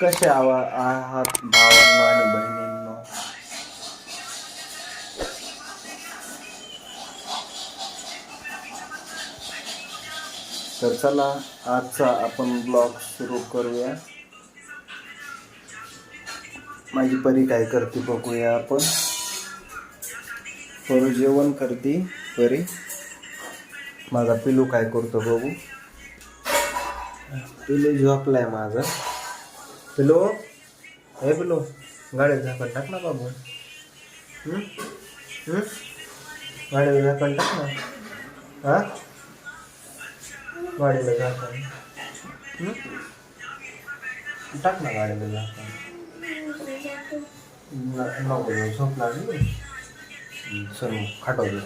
कसे आवा आहात भावांनो आणि बहिणींनो? तर चला आजचा आपण ब्लॉग सुरू करूया. माझी परी काय करते बघूया आपण. परू जेवण करते परी. माझा पिलू काय करतो बघू. पिलू झोपलाय माझा. पिलो? हे पिलो गाडी झाकण टाक ना बाबू. गाडीला झाकण टाक ना. हा? गाडीला झाकण टाक ना गाडीला झाकण नको जाऊ, झोप लागली. सर चल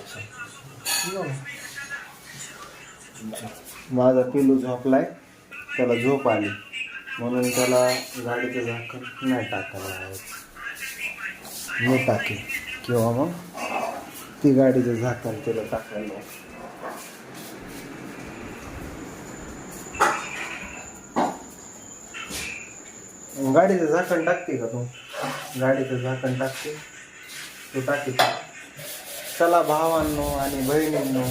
मग, माझा पिलू झोपलाय त्याला झोप आली. म्हणून त्याला गाडीचं झाकण नाही टाकायला हवं मी टाकेल. किंवा मग ती गाडीचं झाकण त्याला टाकायला गाडीचं झाकण टाकते का तू? गाडीचं झाकण टाकते. तू टाकी. चला भावांनो आणि बहिणींनो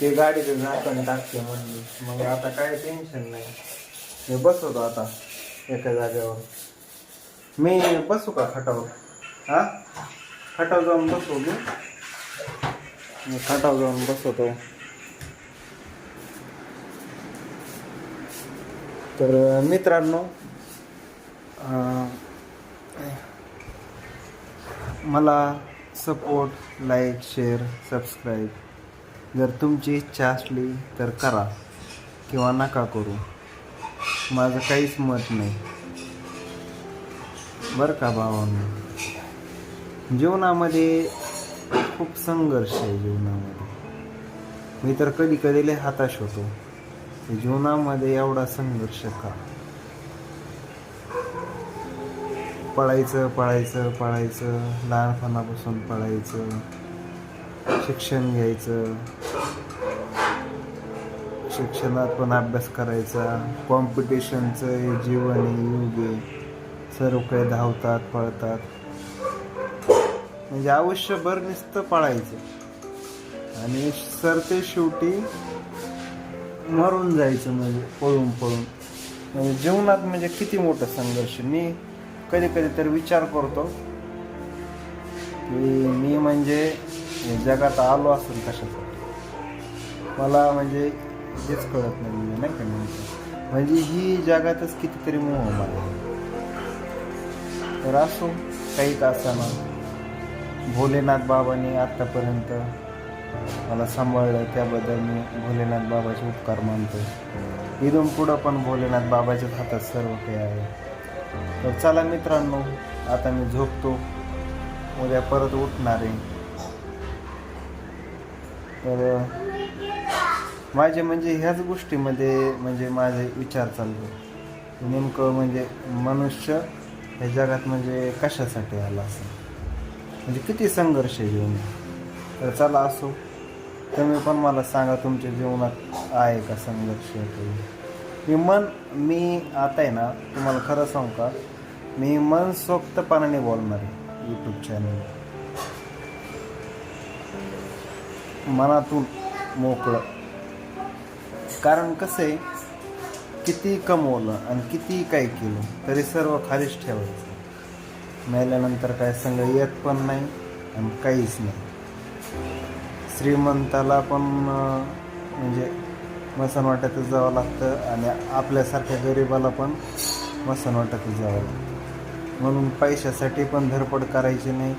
ते गाडीचं झाकण टाकते म्हणून. मग आता काय टेन्शन नाही. मी बसवतो आता एका जागेवर. मी बसू का खटावर हा? खटाव जाऊन बसवू मी? मी खटाव जाऊन बसवतो. तर मित्रांनो मला सपोर्ट लाईक शेअर सबस्क्राईब जर तुमची इच्छा असली तर करा किंवा नका करू. माझं काहीच मत नाही. बरं का भावांनो? जीवनामध्ये खूप संघर्ष आहे जीवनामध्ये. मी तर कधी कधी लय होतो. जीवनामध्ये एवढा संघर्ष का? पळायचं पळायचं पळायचं लहानपणापासून पळायचं शिक्षण घ्यायचं शिक्षणात पण अभ्यास करायचा. कॉम्पिटिशनचं हे जीवन आहे युग आहे. सर्व काही धावतात पळतात. म्हणजे आयुष्यभर नुसतं पळायचं. आणि सर ते शेवटी मरून जायचं म्हणजे पळून पळून. म्हणजे जीवनात म्हणजे किती मोठं संघर्ष. मी कधी कधी तर विचार करतो की मी म्हणजे जगात आलो असेल कशासाठी? मला म्हणजे हेच कळत नाही म्हणजे नाही का म्हणजे म्हणजे ही जगातच कितीतरी मोह मला तर असो काही का भोलेनाथ बाबांनी आत्तापर्यंत मला सांभाळलं त्याबद्दल मी भोलेनाथ बाबाचे उपकार मानतो इथून पुढं पण भोलेनाथ बाबाच्याच हातात सर्व काही आहे. तर चला मित्रांनो आता मी झोपतो. उद्या परत उठणार. आहे तर माझे म्हणजे ह्याच गोष्टीमध्ये म्हणजे माझे विचार चालले. नेमकं म्हणजे मनुष्य या जगात म्हणजे कशासाठी आला असं म्हणजे किती संघर्ष घेऊन तर चला असो. तुम्ही पण मला सांगा तुमच्या जीवनात आहे का संघर्ष मी मन मी आता आहे ना तुम्हाला खरं सांगू का? मी मन सोक्तपणाने बोलणार आहे यूट्यूब चॅनल मनातून मोकळं. कारण कसं आहे किती कमवलं आणि किती काय केलं तरी सर्व खालीच ठेवायचं. मेल्यानंतर काय संग येत पण नाही आणि काहीच नाही. श्रीमंताला पण म्हणजे मसन वाट्यातच जावं लागतं आणि आपल्यासारख्या गरिबाला पण मसन वाट्यातच जावं लागतं. म्हणून पैशासाठी पण धडपड करायची नाही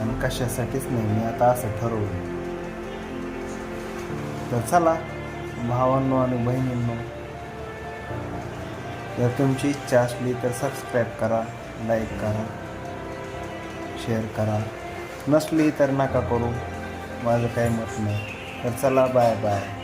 आणि कशासाठीच नाही मी आता असं ठरवलं. तर चला भावांनो आणि बहिणींनो जर तुमची इच्छा असली तर सबस्क्राईब करा लाईक करा शेअर करा. नसली तर नका करू. माझं काही मत नाही. तर चला बाय बाय